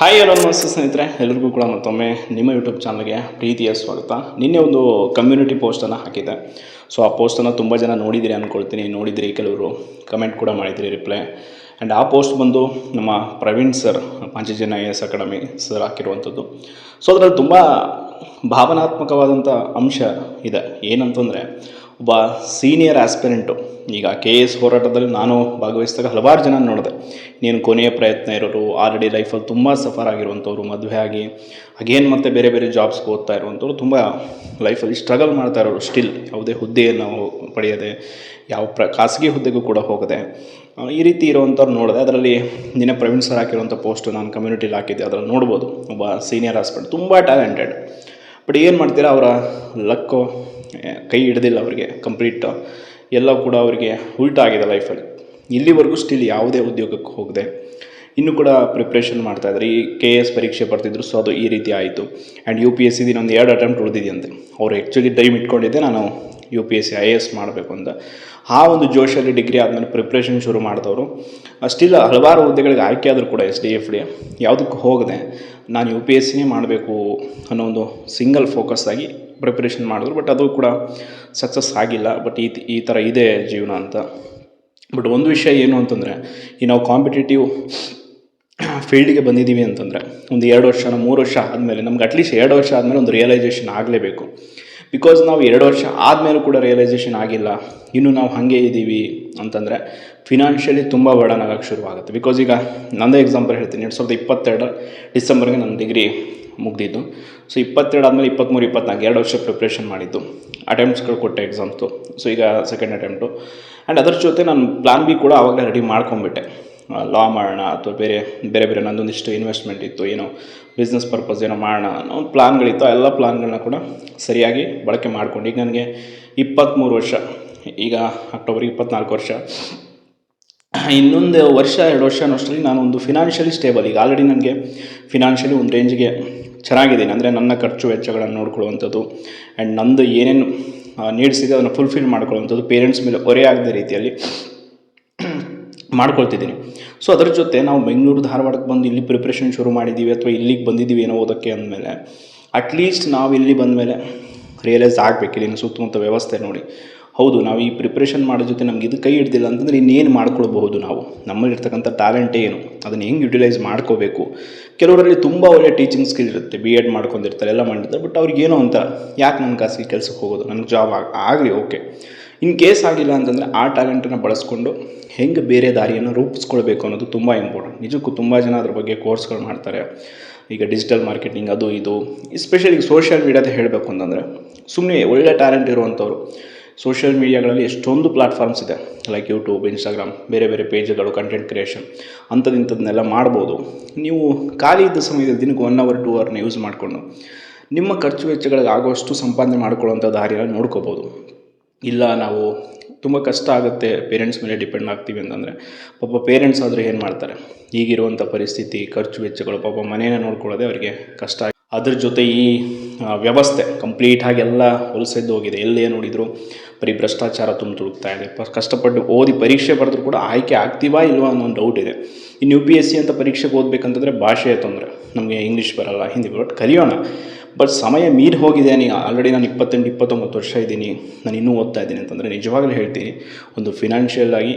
Hi hello ನಮಸ್ತೆ ಸ್ನೇಹಿತರೆ. ಎಲ್ರಿಗೂ ಕೂಡ ಮತ್ತೊಮ್ಮೆ ನಿಮ್ಮ ಯೂಟ್ಯೂಬ್ ಚಾನಲ್ಗೆ ಪ್ರೀತಿಯ ಸ್ವಾಗತ. ನಿನ್ನೆ ಒಂದು ಕಮ್ಯುನಿಟಿ ಪೋಸ್ಟನ್ನು ಹಾಕಿದ್ದೆ. ಸೊ ಆ ಪೋಸ್ಟನ್ನು ತುಂಬ ಜನ ನೋಡಿದಿರಿ ಅಂದ್ಕೊಳ್ತೀನಿ ನೋಡಿದಿರಿ ಕೆಲವರು. ಕಮೆಂಟ್ ಕೂಡ ಮಾಡಿದಿರಿ ರಿಪ್ಲೈ ಆ್ಯಂಡ್ ಆ ಪೋಸ್ಟ್ ಬಂದು ನಮ್ಮ Praveen sir Panchajanya I S academy sir ಹಾಕಿರುವಂಥದ್ದು. So ಅದರಲ್ಲಿ ತುಂಬ ಭಾವನಾತ್ಮಕವಾದಂಥ ಅಂಶ ಇದೆ. ಏನಂತಂದರೆ ಒಬ್ಬ ಸೀನಿಯರ್ ಆಸ್ಪಿರೆಂಟು ಈಗ ಕೆ ಎಸ್ ಹೋರಾಟದಲ್ಲಿ ನಾನು ಭಾಗವಹಿಸಿದಾಗ ಹಲವಾರು ಜನ ನೋಡಿದೆ. ನೀನು ಕೊನೆಯ ಪ್ರಯತ್ನ ಇರೋರು ಆಲ್ರೆಡಿ ಲೈಫಲ್ಲಿ ತುಂಬ ಸಫರ್ ಆಗಿರುವಂಥವ್ರು, ಮದುವೆ ಆಗಿ ಅಗೇನ್ ಮತ್ತೆ ಬೇರೆ ಬೇರೆ ಜಾಬ್ಸ್ಗೆ ಓದ್ತಾ ಇರುವಂಥವ್ರು ತುಂಬ ಲೈಫಲ್ಲಿ ಸ್ಟ್ರಗಲ್ ಮಾಡ್ತಾ ಇರೋರು. ಸ್ಟಿಲ್ ಯಾವುದೇ ಹುದ್ದೆಯನ್ನು ಪಡೆಯದೆ, ಯಾವ ಪ್ರ, ಖಾಸಗಿ ಹುದ್ದೆಗೂ ಕೂಡ ಹೋಗದೆ ಈ ರೀತಿ ಇರುವಂಥವ್ರು ನೋಡಿದೆ. ಅದರಲ್ಲಿ ನಿನ್ನೆ ಪ್ರವೀಣ್ ಸರ್ ಹಾಕಿರುವಂಥ ಪೋಸ್ಟು ನಾನು ಕಮ್ಯುನಿಟಿಲಿ ಹಾಕಿದ್ದೆ. ಅದರಲ್ಲಿ ನೋಡ್ಬೋದು, ಒಬ್ಬ ಸೀನಿಯರ್ ಹಾಸ್ಪಿಟಲ್ ತುಂಬ ಟ್ಯಾಲೆಂಟೆಡ್ ಬಟ್ ಏನು ಮಾಡ್ತೀರಾ? ಅವರ ಲಕ್ಕು ಕೈ ಹಿಡ್ದಿಲ್ಲ ಅವರಿಗೆ ಕಂಪ್ಲೀಟ್ ಎಲ್ಲ ಕೂಡ ಅವರಿಗೆ ಉಲ್ಟಾ ಆಗಿದೆ ಲೈಫಲ್ಲಿ ಇಲ್ಲಿವರೆಗೂ ಸ್ಟಿಲ್ ಯಾವುದೇ ಉದ್ಯೋಗಕ್ಕೆ ಹೋಗದೆ, ಇನ್ನೂ ಕೂಡ ಪ್ರಿಪ್ರೇಷನ್ ಮಾಡ್ತಾ ಇದ್ದಾರೆ. ಈ ಕೆ ಎಸ್ ಪರೀಕ್ಷೆ ಬರ್ತಿದ್ರು ಸೊ ಅದು ಈ ರೀತಿ ಆಯಿತು. And U P S C ಒಂದು ಎರಡು ಅಟೆಂಪ್ಟ್ ಉಳಿದಿದೆಯಂತೆ. ಅವರು ಆ್ಯಕ್ಚುಲಿ ಟೈಮ್ ಇಟ್ಕೊಂಡಿದ್ದೆ, ನಾನು U P S C I S ಮಾಡಬೇಕು ಅಂತ. ಆ ಒಂದು ಜೋಶಲ್ಲಿ ಡಿಗ್ರಿ ಆದಮೇಲೆ ಪ್ರಿಪ್ರೇಷನ್ ಶುರು ಮಾಡಿದವರು. ಸ್ಟಿಲ್ ಹಲವಾರು ಹುದ್ದೆಗಳಿಗೆ ಆಯ್ಕೆ ಆದರೂ ಕೂಡ ಎಸ್ ಡಿ ಎಫ್ ಡಿ ಯಾವುದಕ್ಕೂ ಹೋಗದೆ ನಾನು ಯು ಪಿ ಎಸ್ ಸಿನೇ ಮಾಡಬೇಕು ಅನ್ನೋ ಒಂದು ಸಿಂಗಲ್ ಫೋಕಸ್ ಆಗಿ ಪ್ರಿಪ್ರೇಷನ್ ಮಾಡಿದ್ರು. ಬಟ್ ಅದು ಕೂಡ ಸಕ್ಸಸ್ ಆಗಿಲ್ಲ. ಬಟ್ ಈ ಈ ಥರ ಇದೆ ಜೀವನ ಅಂತ. ಬಟ್ ಒಂದು ವಿಷಯ ಏನು ಅಂತಂದರೆ, ಈ ನಾವು ಕಾಂಪಿಟೇಟಿವ್ ಫೀಲ್ಡ್ಗೆ ಬಂದಿದ್ದೀವಿ ಅಂತಂದರೆ, ಒಂದು ಎರಡು ವರ್ಷ ಮೂರು ವರ್ಷ ಆದಮೇಲೆ, ನಮ್ಗೆ ಅಟ್ಲೀಸ್ಟ್ ಎರಡು ವರ್ಷ ಆದಮೇಲೆ ಒಂದು ರಿಯಲೈಸೇಷನ್ ಆಗಲೇಬೇಕು. ಬಿಕಾಸ್ ನಾವು ಎರಡು ವರ್ಷ ಆದಮೇಲೂ ಕೂಡ ರಿಯಲೈಸೇಷನ್ ಆಗಿಲ್ಲ. ಇನ್ನು ನಾವು ಹಾಗೆ ಇದ್ದೀವಿ ಅಂತಂದರೆ ಫಿನಾನ್ಷಿಯಲಿ ತುಂಬ ಬರ್ಡನ್ ಆಗೋಕ್ಕೆ ಶುರುವಾಗುತ್ತೆ. ಬಿಕಾಸ್ ಈಗ ನಂದೇ ಎಕ್ಸಾಂಪಲ್ ಹೇಳ್ತೀನಿ. ಎರಡು ಸಾವಿರದ ಇಪ್ಪತ್ತೆರಡು ಡಿಸೆಂಬರ್ಗೆ ನನ್ನ ಡಿಗ್ರಿ ಮುಗ್ದಿದ್ದು. ಸೊ ಇಪ್ಪತ್ತೆರಡು ಆದಮೇಲೆ ಇಪ್ಪತ್ತ್ಮೂರು ಇಪ್ಪತ್ನಾಲ್ಕು ಎರಡು ವರ್ಷ ಪ್ರಿಪ್ರೇಷನ್ ಮಾಡಿದ್ದು. ಅಟೆಂಪ್ಟ್ಸ್ಗಳು ಕೊಟ್ಟೆ ಎಕ್ಸಾಮ್ಸು ಸೊ ಈಗ ಸೆಕೆಂಡ್ ಅಟೆಂಪ್ಟು ಆ್ಯಂಡ್ ಅದರ ಜೊತೆ ನಾನು ಪ್ಲ್ಯಾನ್ ಬಿ ಕೂಡ ಆವಾಗಲೇ ರೆಡಿ ಮಾಡ್ಕೊಂಬಿಟ್ಟೆ ಲಾ ಮಾಡೋಣ ಅಥವಾ ಬೇರೆ ಬೇರೆ ಬೇರೆ ನಂದೊಂದಿಷ್ಟು ಇನ್ವೆಸ್ಟ್ಮೆಂಟ್ ಇತ್ತು, ಏನೋ ಬಿಸ್ನೆಸ್ ಪರ್ಪಸ್ ಏನೋ ಮಾಡೋಣ ಅನ್ನೋ ಒಂದು ಪ್ಲಾನ್ಗಳಿತ್ತು ಆ ಎಲ್ಲ ಪ್ಲಾನ್ಗಳನ್ನ ಕೂಡ ಸರಿಯಾಗಿ ಬಳಕೆ ಮಾಡ್ಕೊಂಡು, ಈಗ ನನಗೆ ಇಪ್ಪತ್ತ್ಮೂರು ವರ್ಷ, ಈಗ ಅಕ್ಟೋಬರ್ಗೆ ಇಪ್ಪತ್ನಾಲ್ಕು ವರ್ಷ. ಇನ್ನೊಂದು ವರ್ಷ, ಎರಡು ವರ್ಷ ಅನ್ನೋಷ್ಟರಲ್ಲಿ ನಾನು ಒಂದು ಫಿನಾನ್ಷಿಯಲಿ ಸ್ಟೇಬಲ್ ಈಗ ಆಲ್ರೆಡಿ ನನಗೆ ಫಿನಾನ್ಷಿಯಲಿ ಒಂದು ರೇಂಜ್ಗೆ ಚೆನ್ನಾಗಿದ್ದೀನಿ ಅಂದರೆ ನನ್ನ ಖರ್ಚು ವೆಚ್ಚಗಳನ್ನು ನೋಡ್ಕೊಳ್ಳುವಂಥದ್ದು ಆ್ಯಂಡ್ ನಂದು ಏನೇನು ನೀಡ್ಸಿದೆ ಅದನ್ನು ಫುಲ್ಫಿಲ್ ಮಾಡ್ಕೊಳ್ಳುವಂಥದ್ದು ಪೇರೆಂಟ್ಸ್ ಮೇಲೆ ಹೊರೆ ಆಗದ ರೀತಿಯಲ್ಲಿ. ಮಾಡ್ಕೊಳ್ತಿದ್ದೀನಿ. ಸೊ ಅದರ ಜೊತೆ ನಾವು ಬೆಂಗಳೂರು ಧಾರವಾಡಕ್ಕೆ ಬಂದು ಇಲ್ಲಿ ಪ್ರಿಪ್ರೇಷನ್ ಶುರು ಮಾಡಿದ್ದೀವಿ ಅಥವಾ ಇಲ್ಲಿಗೆ ಬಂದಿದ್ದೀವಿ ಏನೋ ಓದೋಕ್ಕೆ ಅಂದಮೇಲೆ ಅಟ್ಲೀಸ್ಟ್ ನಾವು ಇಲ್ಲಿ ಬಂದಮೇಲೆ ರಿಯಲೈಸ್ ಆಗಬೇಕು. ಇಲ್ಲಿನ ಸುತ್ತಮುತ್ತ ವ್ಯವಸ್ಥೆ ನೋಡಿ. ಹೌದು, ನಾವು ಈ ಪ್ರಿಪ್ರೇಷನ್ ಮಾಡೋ ಜೊತೆ ನಮ್ಗೆ ಇದು ಕೈ ಹಿಡ್ದಿಲ್ಲ ಅಂತಂದರೆ ಇನ್ನೇನು ಮಾಡ್ಕೊಳ್ಬಹುದು ನಾವು. ನಮ್ಮಲ್ಲಿರ್ತಕ್ಕಂಥ ಟ್ಯಾಲೆಂಟ್ ಏನು, ಅದನ್ನು ಹೆಂಗೆ ಯುಟಿಲೈಸ್ ಮಾಡ್ಕೋಬೇಕು? ಕೆಲವರಲ್ಲಿ ತುಂಬ ಒಳ್ಳೆ ಟೀಚಿಂಗ್ ಸ್ಕಿಲ್ ಇರುತ್ತೆ ಬಿ ಎಡ್ ಮಾಡ್ಕೊಂಡಿರ್ತಾರೆ, ಎಲ್ಲ ಮಾಡಿರ್ತಾರೆ ಬಟ್ ಅವ್ರಿಗೆ ಏನೋ ಅಂತ ಯಾಕೆ ನನ್ನ ಖಾಸಗಿ ಕೆಲಸಕ್ಕೆ ಹೋಗೋದು? ನನಗೆ ಜಾಬ್ ಆಗಲಿ ಓಕೆ ಇನ್ ಕೇಸ್ ಆಗಿಲ್ಲ ಅಂತಂದರೆ ಆ ಟ್ಯಾಲೆಂಟನ್ನು ಬಳಸ್ಕೊಂಡು ಹೆಂಗೆ ಬೇರೆ ದಾರಿಯನ್ನು ರೂಪಿಸ್ಕೊಳ್ಬೇಕು ಅನ್ನೋದು ತುಂಬ ಇಂಪಾರ್ಟೆಂಟ್ ನಿಜಕ್ಕೂ ತುಂಬ ಜನ ಅದ್ರ ಬಗ್ಗೆ ಕೋರ್ಸ್ಗಳು ಮಾಡ್ತಾರೆ. ಈಗ ಡಿಜಿಟಲ್ ಮಾರ್ಕೆಟಿಂಗ್ ಅದು ಇದು ಎಸ್ಪೆಷಲಿ ಸೋಷಿಯಲ್ ಮೀಡಿಯಾದ ಹೇಳಬೇಕು ಅಂತಂದರೆ ಸುಮ್ಮನೆ ಒಳ್ಳೆ ಟ್ಯಾಲೆಂಟ್ ಇರುವಂಥವ್ರು ಸೋಷಿಯಲ್ ಮೀಡಿಯಾಗಳಲ್ಲಿ ಎಷ್ಟೊಂದು ಪ್ಲಾಟ್ಫಾರ್ಮ್ಸ್ ಇದೆ. ಲೈಕ್ ಯೂಟ್ಯೂಬ್ ಇನ್ಸ್ಟಾಗ್ರಾಮ್ ಬೇರೆ ಬೇರೆ ಪೇಜ್ಗಳು ಕಂಟೆಂಟ್ ಕ್ರಿಯೇಷನ್ ಅಂಥದ್ದಿಂಥದ್ದನ್ನೆಲ್ಲ ಮಾಡ್ಬೋದು. ನೀವು ಖಾಲಿ ಇದ್ದ ಸಮಯದಲ್ಲಿ ದಿನಕ್ಕೆ ಒನ್ ಅವರ್ ಟೂ ಅವರ್ನ ಯೂಸ್ ಮಾಡಿಕೊಂಡು ನಿಮ್ಮ ಖರ್ಚು ವೆಚ್ಚಗಳಿಗೆ ಆಗುವಷ್ಟು ಸಂಪಾದನೆ ಮಾಡ್ಕೊಳ್ಳೋಂಥ ದಾರಿಯನ್ನು ನೋಡ್ಕೋಬೋದು. ಇಲ್ಲ, ನಾವು ತುಂಬ ಕಷ್ಟ ಆಗುತ್ತೆ ಪೇರೆಂಟ್ಸ್ ಮೇಲೆ ಡಿಪೆಂಡ್ ಆಗ್ತೀವಿ ಅಂತಂದರೆ. ಪಾಪ ಪೇರೆಂಟ್ಸ್ ಆದರೆ ಏನು ಮಾಡ್ತಾರೆ? ಈಗಿರುವಂಥ ಪರಿಸ್ಥಿತಿ, ಖರ್ಚು ವೆಚ್ಚಗಳು, ಪಾಪ ಮನೇನ ನೋಡ್ಕೊಳ್ಳೋದೇ ಅವರಿಗೆ ಕಷ್ಟ ಅದ್ರ ಜೊತೆ ಈ ವ್ಯವಸ್ಥೆ ಕಂಪ್ಲೀಟಾಗಿ ಎಲ್ಲ ಹೊಲಸೆದ್ದು ಹೋಗಿದೆ. ಎಲ್ಲೇ ನೋಡಿದರೂ ಬರೀ ಭ್ರಷ್ಟಾಚಾರ ತುಂಬ ತುಳುಕ್ತಾ ಇದೆ. ಕಷ್ಟಪಟ್ಟು ಓದಿ ಪರೀಕ್ಷೆ ಬರೆದ್ರು ಕೂಡ ಆಯ್ಕೆ ಆಗ್ತೀವಾ ಇಲ್ವಾ ಅನ್ನೋ ಒಂದು ಡೌಟ್ ಇದೆ. ಇನ್ನು ಯು ಪಿ ಎಸ್ ಸಿ ಅಂತ ಪರೀಕ್ಷೆಗೆ ಓದಬೇಕಂತಂದರೆ ಭಾಷೆಯ ತೊಂದರೆ. ನಮಗೆ ಇಂಗ್ಲೀಷ್ ಬರಲ್ಲ ಹಿಂದಿ ಬಟ್ ಕಲಿಯೋಣ. ಬಟ್ ಸಮಯ ಮೀರಿ ಹೋಗಿದೆ ನೀ ಆಲ್ರೆಡಿ ನಾನು ಇಪ್ಪತ್ತೆಂಟು, ಇಪ್ಪತ್ತೊಂಬತ್ತು ವರ್ಷ ಇದ್ದೀನಿ. ನಾನು ಇನ್ನೂ ಓದ್ತಾ ಇದ್ದೀನಿ ಅಂತಂದರೆ ನಿಜವಾಗ್ಲೂ ಹೇಳ್ತೀನಿ, ಒಂದು ಫಿನಾನ್ಷಿಯಲ್ ಆಗಿ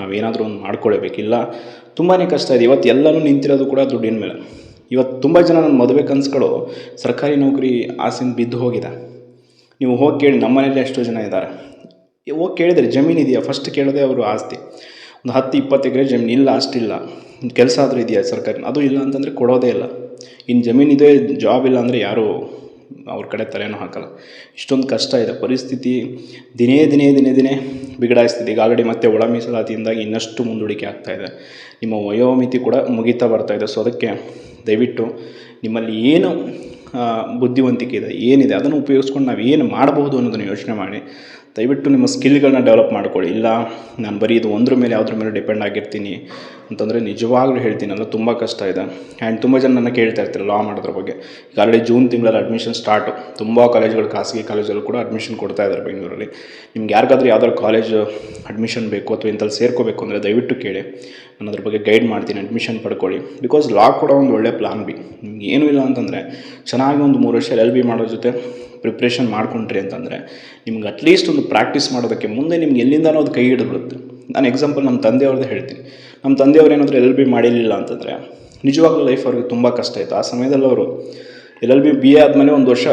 ನಾವೇನಾದರೂ ಒಂದು ಮಾಡ್ಕೊಳ್ಳೇಬೇಕಿಲ್ಲ ತುಂಬಾ ಕಷ್ಟ ಇದೆ. ಇವತ್ತು ಎಲ್ಲನೂ ನಿಂತಿರೋದು ಕೂಡ ದುಡ್ಡಿನ ಮೇಲೆ. ಇವತ್ತು ತುಂಬ ಜನ ನನ್ನ ಮದುವೆ ಕನಸುಗಳು ಸರ್ಕಾರಿ ನೌಕರಿ ಆಸೆಯಿಂದ ಬಿದ್ದು ಹೋಗಿದೆ. ನೀವು ಹೋಗಿ ಕೇಳಿ ನಮ್ಮ ಮನೇಲಿ ಎಷ್ಟೋ ಜನ ಇದ್ದಾರೆ. ಹೋಗಿ ಕೇಳಿದರೆ ಜಮೀನು ಇದೆಯಾ? ಫಸ್ಟ್ ಕೇಳೋದೇ ಅವರು ಆಸ್ತಿ. ಒಂದು ಹತ್ತು, ಇಪ್ಪತ್ತು ಎಕರೆ ಜಮೀನು ಇಲ್ಲ, ಅಷ್ಟಿಲ್ಲ. ಕೆಲಸ ಆದರೂ ಇದೆಯಾ ಸರ್ಕಾರಿ? ಅದು ಇಲ್ಲ ಅಂತಂದರೆ ಕೊಡೋದೇ ಇಲ್ಲ. ಇನ್ನು ಜಮೀನಿದೆ ಜಾಬ್ ಇಲ್ಲ ಅಂದರೆ ಯಾರೂ ಅವ್ರ ಕಡೆ ತಲೆನೂ ಹಾಕಲ್ಲ. ಇಷ್ಟೊಂದು ಕಷ್ಟ ಇದೆ. ಪರಿಸ್ಥಿತಿ ದಿನೇ ದಿನೇ ದಿನೇ ದಿನೇ ಬಿಗಡಾಯಿಸ್ತಿದೆ. ಈಗ ಆಲ್ರೆಡಿ ಮತ್ತೆ ಒಳ ಮೀಸಲಾತಿಯಿಂದಾಗಿ ಇನ್ನಷ್ಟು ಮುಂದೂಡಿಕೆ ಆಗ್ತಾಯಿದೆ ನಿಮ್ಮ ವಯೋಮಿತಿ ಕೂಡ ಮುಗಿತಾ ಬರ್ತಾಯಿದೆ ಸೊ ಅದಕ್ಕೆ ದಯವಿಟ್ಟು ನಿಮ್ಮಲ್ಲಿ ಏನು ಬುದ್ಧಿವಂತಿಕೆ ಇದೆ, ಏನಿದೆ, ಅದನ್ನು ಉಪಯೋಗಿಸ್ಕೊಂಡು ನಾವು ಏನು ಮಾಡಬಹುದು ಅನ್ನೋದನ್ನು ಯೋಚನೆ ಮಾಡಿ. ದಯವಿಟ್ಟು ನಿಮ್ಮ ಸ್ಕಿಲ್ಗಳನ್ನ ಡೆವಲಪ್ ಮಾಡ್ಕೊಳ್ಳಿ. ಇಲ್ಲ, ನಾನು ಬರೀ ಇದು ಒಂದ್ರ ಮೇಲೆ ಯಾವುದ್ರ ಮೇಲೆ ಡಿಪೆಂಡ್ ಆಗಿರ್ತೀನಿ. ಅಂತಂದರೆ ನಿಜವಾಗ್ಲೂ ಹೇಳ್ತೀನಲ್ಲ ತುಂಬ ಕಷ್ಟ ಇದೆ. ಆ್ಯಂಡ್ ತುಂಬ ಜನ ನನ್ನ ಕೇಳ್ತಾ ಇರ್ತಾರೆ ಲಾ ಮಾಡೋದ್ರ ಬಗ್ಗೆ. ಈಗ ಆಲ್ರೆಡಿ ಜೂನ್ ತಿಂಗಳಲ್ಲಿ ಅಡ್ಮಿಷನ್ ಸ್ಟಾರ್ಟು ತುಂಬ ಕಾಲೇಜ್ಗಳು ಖಾಸಗಿ ಕಾಲೇಜಲ್ಲೂ ಕೂಡ ಅಡ್ಮಿಷನ್ ಕೊಡ್ತಾ ಇದ್ದಾರೆ ಬೆಂಗಳೂರಲ್ಲಿ. ನಿಮ್ಗೆ ಯಾರಿಗಾದ್ರೂ ಯಾವ್ದಾದ್ರು ಕಾಲೇಜ್ ಅಡ್ಮಿಷನ್ ಬೇಕು ಅಥವಾ ಇಂಥಲ್ಲಿ ಸೇರ್ಕೋಬೇಕು ಅಂದರೆ ದಯವಿಟ್ಟು ಕೇಳಿ. ನಾನು ಅದ್ರ ಬಗ್ಗೆ ಗೈಡ್ ಮಾಡ್ತೀನಿ ಅಡ್ಮಿಷನ್ ಪಡ್ಕೊಳ್ಳಿ. ಬಿಕಾಸ್ ಲಾ ಕೂಡ ಒಂದು ಒಳ್ಳೆ ಪ್ಲಾನ್ ಬಿ. ನಿಮ್ಗೆ ಏನೂ ಇಲ್ಲ ಅಂತಂದರೆ, ಚೆನ್ನಾಗಿ ಒಂದು ಮೂರು ವರ್ಷ ಎಲ್ ಬಿ ಮಾಡೋ ಜೊತೆ ಪ್ರಿಪ್ರೇಷನ್ ಮಾಡ್ಕೊಂಡ್ರಿ ಅಂತಂದರೆ, ನಿಮ್ಗೆ ಅಟ್ಲೀಸ್ಟ್ ಒಂದು ಪ್ರಾಕ್ಟೀಸ್ ಮಾಡೋದಕ್ಕೆ ಮುಂದೆ ನಿಮ್ಗೆ ಎಲ್ಲಿಂದನೋ ಅದು ಕೈ ಹಿಡಿದ್ಬಿಡುತ್ತೆ ನಾನು ಎಕ್ಸಾಂಪಲ್ ನಮ್ಮ ತಂದೆಯವ್ರದ್ದು ಹೇಳ್ತೀನಿ. ನಮ್ಮ ತಂದೆಯವ್ರು ಏನಾದರೂ ಎಲ್ ಬಿ ಮಾಡಿರಲಿಲ್ಲ ಅಂತಂದರೆ, ನಿಜವಾಗ್ಲೂ ಲೈಫ್ ಅವ್ರಿಗೆ ತುಂಬ ಕಷ್ಟ ಇತ್ತು ಆ ಸಮಯದಲ್ಲಿ ಅವರು L L B B A ಆದಮೇಲೆ ಒಂದು ವರ್ಷ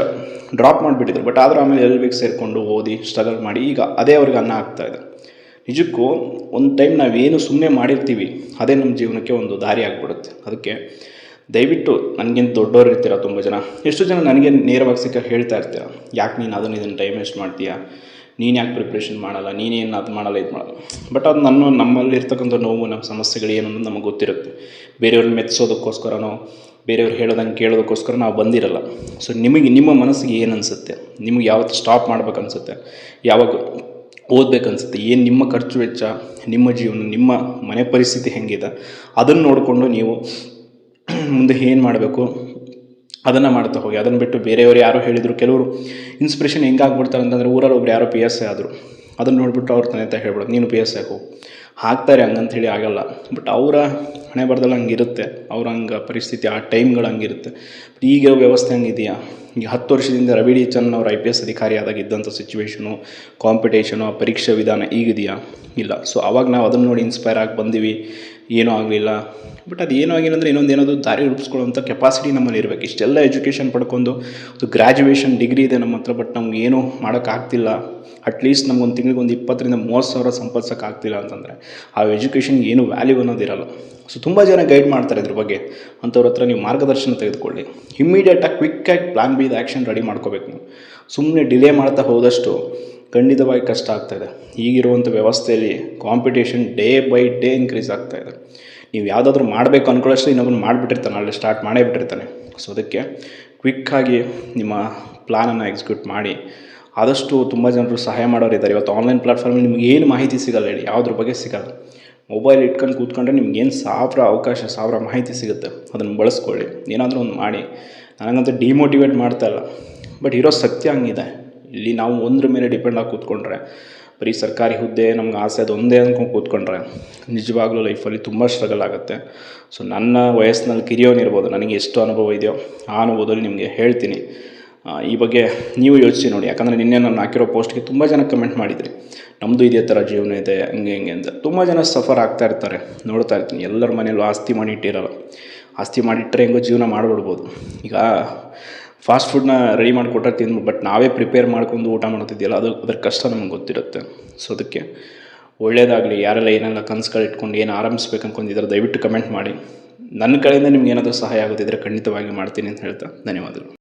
ಡ್ರಾಪ್ ಮಾಡಿಬಿಟ್ಟಿದ್ರು. ಬಟ್ ಆದರೂ ಆಮೇಲೆ ಎಲ್ ಬಿಗೆ ಸೇರಿಕೊಂಡು ಓದಿ ಸ್ಟ್ರಗಲ್ ಮಾಡಿ ಈಗ ಅದೇ ಅವ್ರಿಗೆ ಅನ್ನ ಆಗ್ತಾ ಇದೆ. ನಿಜಕ್ಕೂ ಒಂದು ಟೈಮ್ ನಾವೇನು ಸುಮ್ಮನೆ ಮಾಡಿರ್ತೀವಿ, ಅದೇ ನಮ್ಮ ಜೀವನಕ್ಕೆ ಒಂದು ದಾರಿ ಆಗಿಬಿಡುತ್ತೆ. ಅದಕ್ಕೆ ದಯವಿಟ್ಟು ನನಗಿಂತ ದೊಡ್ಡವ್ರು ಇರ್ತೀರ ತುಂಬ ಜನ? ಎಷ್ಟು ಜನ ನನಗೆ ನೇರವಾಗಿ ಸಿಕ್ಕ ಹೇಳ್ತಾ ಇರ್ತೀರ, ಯಾಕೆ ನೀನು ಅದನ್ನು ಇದನ್ನು ಟೈಮ್ ವೇಸ್ಟ್ ಮಾಡ್ತೀಯಾ? ನೀನು ಯಾಕೆ ಪ್ರಿಪ್ರೇಷನ್ ಮಾಡಲ್ಲ? ನೀನೇನು ಅದು ಮಾಡಲ್ಲ, ಇದು ಮಾಡಲ್ಲ? ಬಟ್ ಅದು ನನ್ನ ನಮ್ಮಲ್ಲಿರ್ತಕ್ಕಂಥ ನೋವು, ನಮ್ಮ ಸಮಸ್ಯೆಗಳು ಏನು ಅನ್ನೋದು ನಮಗೆ ಗೊತ್ತಿರುತ್ತೆ. ಬೇರೆಯವ್ರನ್ನ ಮೆಚ್ಚೋದಕ್ಕೋಸ್ಕರನೋ ಬೇರೆಯವ್ರು ಹೇಳೋದಂಗೆ ಕೇಳೋದಕ್ಕೋಸ್ಕರ ನಾವು ಬಂದಿರಲ್ಲ. ಸೊ ನಿಮಗೆ, ನಿಮ್ಮ ಮನಸ್ಸಿಗೆ ಏನು ಅನಿಸುತ್ತೆ? ನಿಮಗೆ ಯಾವತ್ತು ಸ್ಟಾಪ್ ಮಾಡ್ಬೇಕು ಅನಿಸುತ್ತೆ? ಯಾವಾಗ ಓದಬೇಕನ್ಸುತ್ತೆ ಏನು ನಿಮ್ಮ ಖರ್ಚು ವೆಚ್ಚ? ನಿಮ್ಮ ಜೀವನ, ನಿಮ್ಮ ಮನೆ ಪರಿಸ್ಥಿತಿ ಹೆಂಗಿದೆ? ಅದನ್ನು ನೋಡಿಕೊಂಡು ನೀವು ಮುಂದೆ ಏನು ಮಾಡಬೇಕು? ಅದನ್ನು ಮಾಡ್ತಾ ಹೋಗಿ. ಅದನ್ನು ಬಿಟ್ಟು ಬೇರೆಯವರು ಯಾರೋ ಹೇಳಿದರು, ಕೆಲವರು ಇನ್ಸ್ಪಿರೇಷನ್ ಹೆಂಗಾಗ್ಬಿಡ್ತಾರೆ ಅಂತಂದರೆ ಊರಲ್ಲಿ ಒಬ್ರು ಯಾರೋ ಪಿ ಎಸ್ ಎ ಆದರು. ಅದನ್ನು ನೋಡಿಬಿಟ್ಟು ಅವ್ರ ತಂದೆ ತಾಯಿ ಹೇಳ್ಬಿಡೋದು, ನೀನು ಪಿ ಎಸ್ ಎ ಹೋಗು. ಹಾಕ್ತಾರೆ ಹೇಳಿ ಆಗಲ್ಲ. ಬಟ್ ಅವರ ಹಣೆ ಬರ್ದಲ್ಲಿ ಹಂಗಿರುತ್ತೆ. ಅವ್ರ ಹಂಗೆ ಪರಿಸ್ಥಿತಿ, ಆ ಟೈಮ್ಗಳು ಹಂಗಿರುತ್ತೆ. ಬಟ್ ಈಗಿರೋ ವ್ಯವಸ್ಥೆ ಹಂಗಿದೆಯಾ? ಈಗ ಹತ್ತು ವರ್ಷದಿಂದ ರವಿ ಡಿ ಚಂದ್ ಅವ್ರು ಐ ಪಿ ಎಸ್ ಅಧಿಕಾರಿ ಆದಾಗ ಇದ್ದಂಥ ಸಿಚುವೇಷನು ಕಾಂಪಿಟೇಷನು ಆ ಪರೀಕ್ಷಾ ವಿಧಾನ ಈಗಿದೆಯಾ? ಇಲ್ಲ. ಸೊ ಅವಾಗ ನಾವು ಅದನ್ನು ನೋಡಿ ಇನ್ಸ್ಪೈರ್ ಆಗಿ ಬಂದೀವಿ. ಏನೂ ಆಗಲಿಲ್ಲ. ಬಟ್ ಅದು ಏನೂ ಆಗಿಲ್ಲ ಅಂದರೆ ಇನ್ನೊಂದು ಏನಾದರೂ ದಾರಿ ರೂಪಿಸ್ಕೊಳ್ಳೋಂಥ ಕೆಪಾಸಿಟಿ ನಮ್ಮಲ್ಲಿ ಇರಬೇಕು. ಇಷ್ಟೆಲ್ಲ ಎಜುಕೇಷನ್ ಪಡ್ಕೊಂಡು ಅದು ಗ್ರ್ಯಾಜುಯೇಷನ್ ಡಿಗ್ರಿ ಇದೆ ನಮ್ಮ ಹತ್ರ ಬಟ್ ನಮ್ಗೆ ಏನೂ ಮಾಡೋಕ್ಕಾಗ್ತಿಲ್ಲ ಅಟ್ಲೀಸ್ಟ್ ನಮ್ಗೊಂದು ತಿಂಗಳಿಗೆ ಒಂದು ಇಪ್ಪತ್ತರಿಂದ ಮೂವತ್ತು ಸಾವಿರ ಸಂಪಾದಿಸೋಕೆ ಆಗ್ತಿಲ್ಲ ಅಂತಂದರೆ ಆ ಎಜುಕೇಷನ್ಗೆ ಏನು ವ್ಯಾಲ್ಯೂ ಅನ್ನೋದಿರಲ್ಲ ಸೊ ತುಂಬ ಜನ ಗೈಡ್ ಮಾಡ್ತಾರೆ ಇದ್ರ ಬಗ್ಗೆ. ಅಂಥವ್ರ ಹತ್ರ ನೀವು ಮಾರ್ಗದರ್ಶನ ತೆಗೆದುಕೊಳ್ಳಿ. ಇಮ್ಮಿಡಿಯೇಟಾಗಿ ಕ್ವಿಕ್ಕಾಗಿ ಪ್ಲಾನ್ ಬಿ ಆ್ಯಕ್ಷನ್ ರೆಡಿ ಮಾಡ್ಕೋಬೇಕು. ನೀವು ಸುಮ್ಮನೆ ಡಿಲೇ ಮಾಡ್ತಾ ಹೋದಷ್ಟು ಖಂಡಿತವಾಗಿ ಕಷ್ಟ ಆಗ್ತಾಯಿದೆ ಈಗಿರುವಂಥ ವ್ಯವಸ್ಥೆಯಲ್ಲಿ competition day by day increase ಆಗ್ತಾಯಿದೆ ನೀವು ಯಾವುದಾದ್ರೂ ಮಾಡಬೇಕು ಅಂದ್ಕೊಳ್ಳೋಷ್ಟು ಇನ್ನೊಬ್ಬನು ಮಾಡಿಬಿಟ್ಟಿರ್ತಾನೆ ಅಲ್ಲಿ ಸ್ಟಾರ್ಟ್ ಮಾಡೇ ಬಿಟ್ಟಿರ್ತಾನೆ. ಸೊ ಅದಕ್ಕೆ ಕ್ವಿಕ್ಕಾಗಿ ನಿಮ್ಮ ಪ್ಲ್ಯಾನನ್ನು ಎಕ್ಸಿಕ್ಯೂಟ್ ಮಾಡಿ. ಆದಷ್ಟು ತುಂಬ ಜನರು ಸಹಾಯ ಮಾಡೋರು ಇದ್ದಾರೆ. ಇವತ್ತು ಆನ್ಲೈನ್ ಪ್ಲಾಟ್ಫಾರ್ಮಲ್ಲಿ ನಿಮ್ಗೆ ಏನು ಮಾಹಿತಿ ಸಿಗಲ್ಲ ಹೇಳಿ, ಯಾವುದ್ರ ಬಗ್ಗೆ ಸಿಗಲ್ಲ. ಮೊಬೈಲ್ ಇಟ್ಕೊಂಡು ಕೂತ್ಕೊಂಡ್ರೆ ನಿಮ್ಗೇನು ಸಾವಿರ ಅವಕಾಶ, ಸಾವಿರ ಮಾಹಿತಿ ಸಿಗುತ್ತೆ. ಅದನ್ನು ಬಳಸ್ಕೊಳ್ಳಿ. ಏನಾದರೂ ಒಂದು ಮಾಡಿ. ನನಗಂತೂ ಡಿಮೋಟಿವೇಟ್ ಮಾಡ್ತಾ ಇಲ್ಲ. ಬಟ್ ಇರೋ ಸತ್ಯ ಹಂಗಿದೆ. ಇಲ್ಲಿ ನಾವು ಒಂದ್ರ ಮೇಲೆ ಡಿಪೆಂಡ್ ಆಗಿ ಕೂತ್ಕೊಂಡ್ರೆ, ಬರೀ ಸರ್ಕಾರಿ ಹುದ್ದೆ, ನಮ್ಗೆ ಆಸೆ ಅದು ಒಂದೇ ಅಂದ್ಕೊಂಡು ಕೂತ್ಕೊಂಡ್ರೆ ನಿಜವಾಗ್ಲೂ ಲೈಫಲ್ಲಿ ತುಂಬ ಸ್ಟ್ರಗಲ್ ಆಗುತ್ತೆ. ಸೊ ನನ್ನ ವಯಸ್ಸಿನಲ್ಲಿ ಕಿರಿಯೋನಿರ್ಬೋದು ನನಗೆ ಎಷ್ಟು ಅನುಭವ ಇದೆಯೋ ಆ ಅನುಭವದಲ್ಲಿ ನಿಮಗೆ ಹೇಳ್ತೀನಿ. ಈ ಬಗ್ಗೆ ನೀವು ಯೋಚಿಸಿ ನೋಡಿ, ಯಾಕಂದರೆ ನಿನ್ನೆ ನಾನು ಹಾಕಿರೋ ಪೋಸ್ಟ್ಗೆ ತುಂಬ ಜನ ಕಮೆಂಟ್ ಮಾಡಿದ್ರಿ. ನಮ್ಮದು ಇದೇ ಥರ ಜೀವನ ಇದೆ, ಹಂಗೆ ಹಿಂಗೆ ಅಂತ. ತುಂಬ ಜನ ಸಫರ್ ಆಗ್ತಾ ಇರ್ತಾರೆ, ನೋಡ್ತಾ ಇರ್ತೀನಿ. ಎಲ್ಲರ ಮನೆಯಲ್ಲೂ ಆಸ್ತಿ ಮಾಡಿಟ್ಟಿರಲ್ಲ ಆಸ್ತಿ ಮಾಡಿಟ್ಟರೆ ಹೆಂಗೋ ಜೀವನ ಮಾಡಿಬಿಡ್ಬೋದು. ಈಗ ಫಾಸ್ಟ್ ಫುಡ್ನ ರೆಡಿ ಮಾಡಿಕೊಟ್ರೆ ತಿಂದು ಬಟ್ ನಾವೇ ಪ್ರಿಪೇರ್ ಮಾಡ್ಕೊಂಡು ಊಟ ಮಾಡೋದಿದೆಯಲ್ಲ ಅದು ಅದ್ರ ಕಷ್ಟ ನಮಗೆ ಗೊತ್ತಿರುತ್ತೆ. ಸೊ ಅದಕ್ಕೆ ಒಳ್ಳೇದಾಗಲಿ, ಯಾರೆಲ್ಲ ಏನೆಲ್ಲ ಕನಸುಗಳು ಇಟ್ಕೊಂಡು ಏನು ಆರಂಭಿಸ್ಬೇಕು ಅನ್ಕೊಂಡಿದ್ರೆ ದಯವಿಟ್ಟು ಕಮೆಂಟ್ ಮಾಡಿ. ನನ್ನ ಕಡೆಯಿಂದ ನಿಮ್ಗೆ ಏನಾದರೂ ಸಹಾಯ ಆಗೋದಿದ್ರೆ ಖಂಡಿತವಾಗಿ ಮಾಡ್ತೀನಿ ಅಂತ ಹೇಳ್ತಾ ಧನ್ಯವಾದಗಳು.